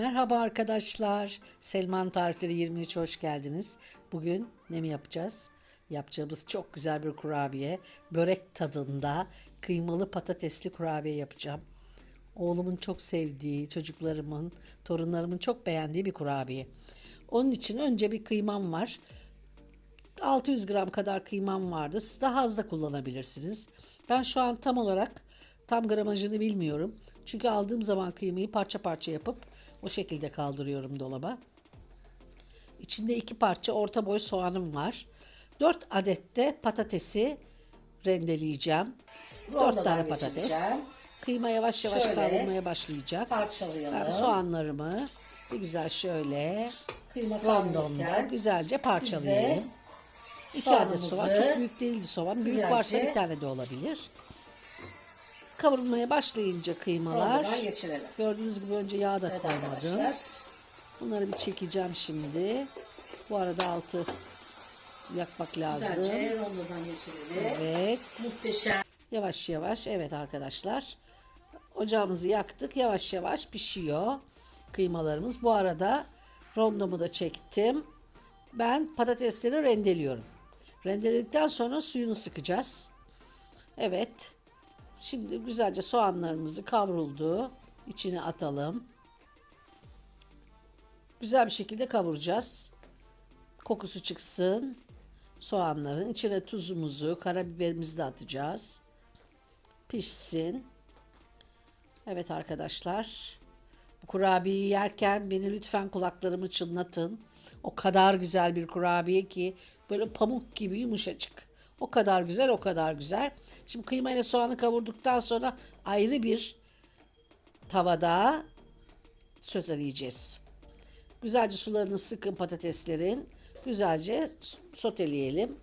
Merhaba arkadaşlar. Selman Tarifleri 23 hoş geldiniz. Bugün ne mi yapacağız? Yapacağımız çok güzel bir kurabiye. Börek tadında kıymalı patatesli kurabiye yapacağım. Oğlumun çok sevdiği, çocuklarımın, torunlarımın çok beğendiği bir kurabiye. Onun için önce bir kıymam var. 600 gram kadar kıymam vardı. Siz daha az da kullanabilirsiniz. Ben şu an tam olarak tam gramajını bilmiyorum. Çünkü aldığım zaman kıymayı parça parça yapıp o şekilde kaldırıyorum dolaba. İçinde iki parça orta boy soğanım var. 4 adet de patatesi rendeleyeceğim. 4 Rondodan tane patates. Kıyma yavaş yavaş Şöyle kavrulmaya başlayacak. Parçalayalım. Ben soğanlarımı bir güzel şöyle Kıyma kavrulurken güzelce parçalayayım. İki adet soğan. Çok büyük değildi soğan. Büyük varsa bir tane de olabilir. Kavrulmaya başlayınca kıymalar. Rondodan geçirelim. Gördüğünüz gibi önce yağ da Evet koymadım. arkadaşlar. Bunları bir çekeceğim şimdi. Bu arada altı yakmak lazım. Güzelce rondodan geçirelim. Evet. Muhteşem. Yavaş yavaş. Evet arkadaşlar. Ocağımızı yaktık. Yavaş yavaş pişiyor kıymalarımız. Bu arada rondomu da çektim. Ben patatesleri rendeliyorum. Rendeledikten sonra suyunu sıkacağız. Evet. Şimdi güzelce soğanlarımızı kavruldu. İçine atalım. Güzel bir şekilde kavuracağız. Kokusu çıksın. Soğanların içine tuzumuzu, karabiberimizi de atacağız. Pişsin. Evet arkadaşlar. Bu kurabiyeyi yerken beni lütfen kulaklarımı çınlatın. O kadar güzel bir kurabiye ki böyle pamuk gibi yumuşacık. O kadar güzel, o kadar güzel. Şimdi kıyma ile soğanı kavurduktan sonra ayrı bir tavada soteleyeceğiz. Güzelce sularını sıkın patateslerin. Güzelce soteleyelim.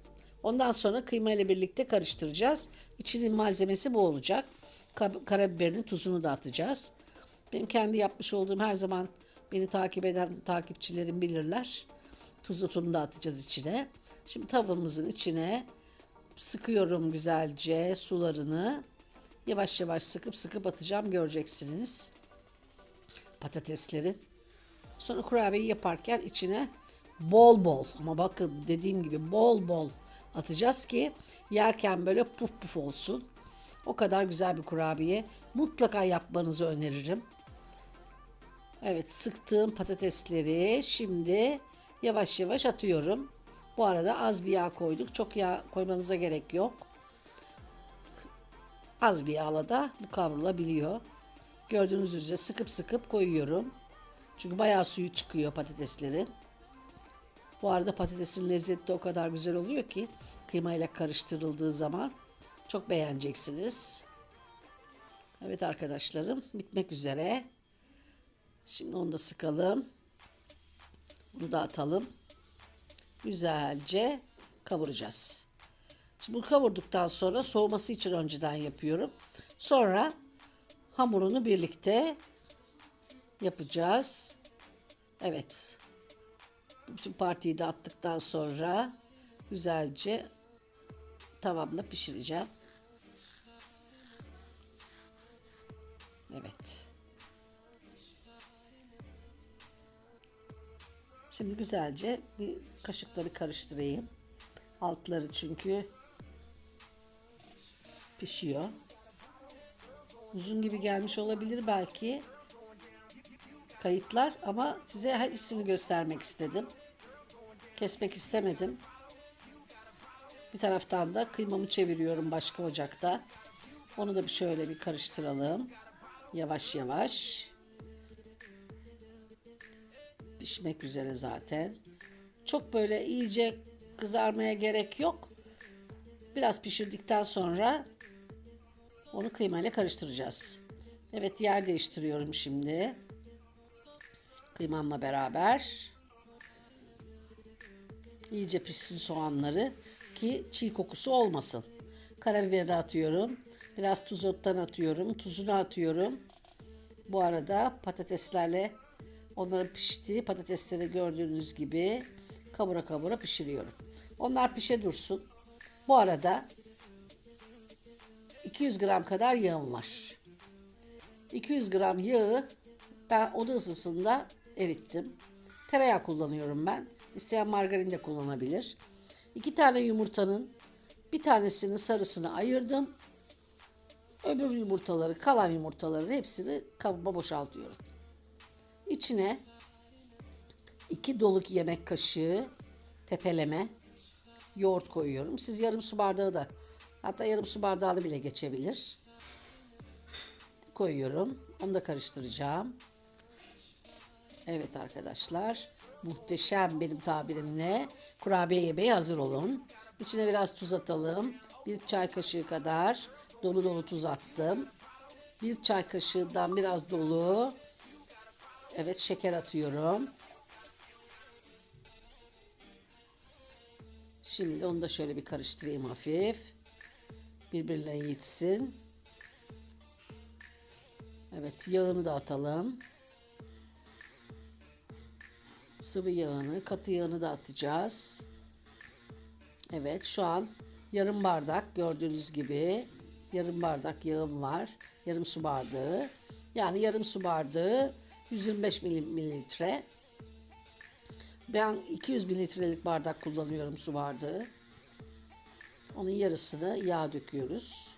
Ondan sonra kıyma ile birlikte karıştıracağız. İçinin malzemesi bu olacak. Ka- Karabiberin tuzunu da atacağız. Benim kendi yapmış olduğum her zaman beni takip eden takipçilerim bilirler. Tuzu tuzunu da atacağız içine. Şimdi tavamızın içine sıkıyorum güzelce sularını. Yavaş yavaş sıkıp sıkıp atacağım göreceksiniz. Patateslerin. Sonra kurabiyeyi yaparken içine bol bol ama bakın dediğim gibi bol bol atacağız ki yerken böyle puf puf olsun. O kadar güzel bir kurabiye. Mutlaka yapmanızı öneririm. Evet sıktığım patatesleri şimdi yavaş yavaş atıyorum. Bu arada az bir yağ koyduk. Çok yağ koymanıza gerek yok. Az bir yağla da bu kavrulabiliyor. Gördüğünüz üzere sıkıp sıkıp koyuyorum. Çünkü bayağı suyu çıkıyor patateslerin. Bu arada patatesin lezzeti de o kadar güzel oluyor ki kıymayla karıştırıldığı zaman çok beğeneceksiniz. Evet arkadaşlarım bitmek üzere. Şimdi onu da sıkalım. Bunu da atalım. Güzelce kavuracağız. Şimdi bunu kavurduktan sonra soğuması için önceden yapıyorum. Sonra hamurunu birlikte yapacağız. Evet. Bütün partiyi de attıktan sonra güzelce tavamda pişireceğim. Evet. Şimdi güzelce bir kaşıkları karıştırayım. Altları çünkü pişiyor. Uzun gibi gelmiş olabilir belki kayıtlar ama size hepsini göstermek istedim. Kesmek istemedim. Bir taraftan da kıymamı çeviriyorum başka ocakta. Onu da bir şöyle bir karıştıralım. Yavaş yavaş. Pişmek üzere zaten. Çok böyle iyice kızarmaya gerek yok. Biraz pişirdikten sonra onu kıymayla karıştıracağız. Evet yer değiştiriyorum şimdi kıymamla beraber. İyice pişsin soğanları ki çiğ kokusu olmasın. Karabiberi atıyorum. Biraz tuz ottan atıyorum. Tuzunu atıyorum. Bu arada patateslerle onların piştiği patatesleri gördüğünüz gibi kavura kavura pişiriyorum. Onlar pişe dursun. Bu arada 200 gram kadar yağım var. 200 gram yağı Ben oda ısısında erittim. Tereyağı kullanıyorum ben. İsteyen margarin de kullanabilir. İki tane yumurtanın bir tanesinin sarısını ayırdım. Öbür yumurtaları, kalan yumurtaların hepsini kabıma boşaltıyorum. İçine iki doluk yemek kaşığı tepeleme yoğurt koyuyorum. Siz yarım su bardağı da hatta yarım su bardağını bile geçebilir. Koyuyorum. Onu da karıştıracağım. Evet arkadaşlar. Muhteşem benim tabirimle kurabiye yemeği hazır olun. İçine biraz tuz atalım. Bir çay kaşığı kadar dolu dolu tuz attım. Bir çay kaşığından biraz dolu. Evet şeker atıyorum. Şimdi onu da şöyle bir karıştırayım hafif. Birbirine yitsin. Evet yağını da atalım. Sıvı yağını, katı yağını da atacağız. Evet şu an yarım bardak gördüğünüz gibi yarım bardak yağım var. Yarım su bardağı. Yani yarım su bardağı 125 milim- mililitre. Ben 200 mililitrelik bardak kullanıyorum su bardağı. Onun yarısını yağ döküyoruz.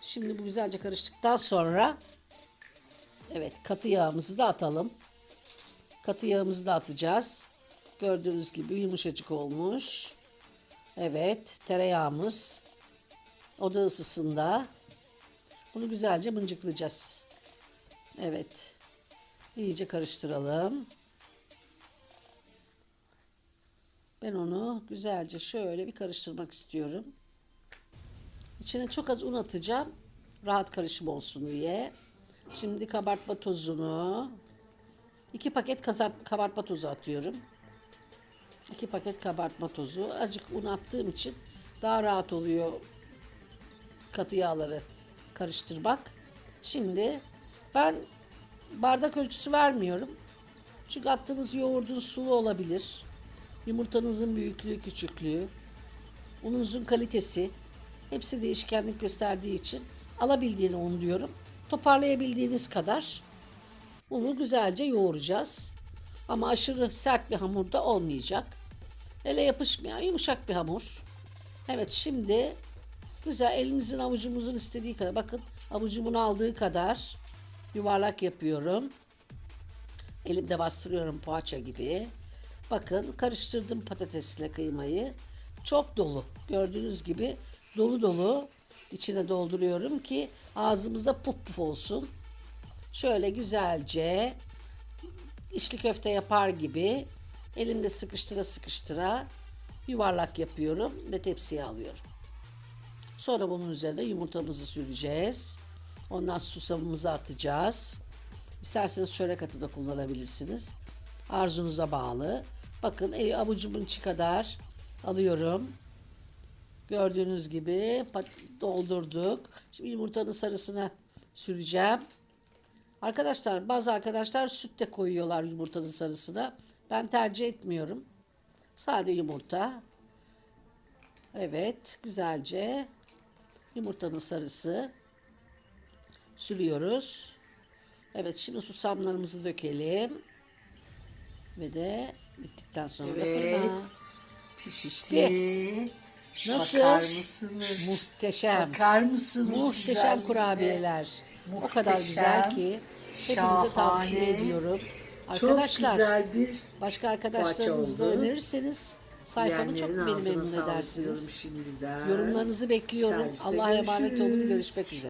Şimdi bu güzelce karıştıktan sonra evet katı yağımızı da atalım. Katı yağımızı da atacağız. Gördüğünüz gibi yumuşacık olmuş. Evet tereyağımız oda ısısında. Bunu güzelce mıncıklayacağız. Evet. İyice karıştıralım. Ben onu güzelce şöyle bir karıştırmak istiyorum. İçine çok az un atacağım. Rahat karışım olsun diye. Şimdi kabartma tozunu iki paket kazart- kabartma tozu atıyorum. İki paket kabartma tozu. Azıcık un attığım için daha rahat oluyor katı yağları karıştırmak. Şimdi ben bardak ölçüsü vermiyorum. Çünkü attığınız yoğurdun sulu olabilir. Yumurtanızın büyüklüğü, küçüklüğü, ununuzun kalitesi hepsi değişkenlik gösterdiği için alabildiğini un diyorum. Toparlayabildiğiniz kadar unu güzelce yoğuracağız. Ama aşırı sert bir hamur da olmayacak. Ele yapışmayan yumuşak bir hamur. Evet şimdi güzel elimizin avucumuzun istediği kadar bakın avucumun aldığı kadar yuvarlak yapıyorum. Elimde bastırıyorum poğaça gibi. Bakın karıştırdım patatesle kıymayı. Çok dolu. Gördüğünüz gibi dolu dolu içine dolduruyorum ki ağzımızda puf puf olsun. Şöyle güzelce içli köfte yapar gibi elimde sıkıştıra sıkıştıra yuvarlak yapıyorum ve tepsiye alıyorum. Sonra bunun üzerine yumurtamızı süreceğiz. Ondan susamımızı atacağız. İsterseniz çörek atı da kullanabilirsiniz. Arzunuza bağlı. Bakın el avucumun içi kadar alıyorum. Gördüğünüz gibi doldurduk. Şimdi yumurtanın sarısına süreceğim. Arkadaşlar bazı arkadaşlar süt de koyuyorlar yumurtanın sarısına. Ben tercih etmiyorum. Sade yumurta. Evet güzelce yumurtanın sarısı sürüyoruz. Evet şimdi susamlarımızı dökelim. Ve de bittikten sonra da Evet. fırına. Pişti. Nasıl? Bakar mısınız? Muhteşem. Bakar mısınız? Muhteşem kurabiyeler. O kadar Muhteşem, güzel ki hepinize tavsiye şahane. ediyorum. Çok Arkadaşlar güzel bir başka arkadaşlarınızla önerirseniz sayfamı çok beni memnun edersiniz. şimdiden. Yorumlarınızı bekliyorum. Allah'a emanet olun. Görüşmek üzere.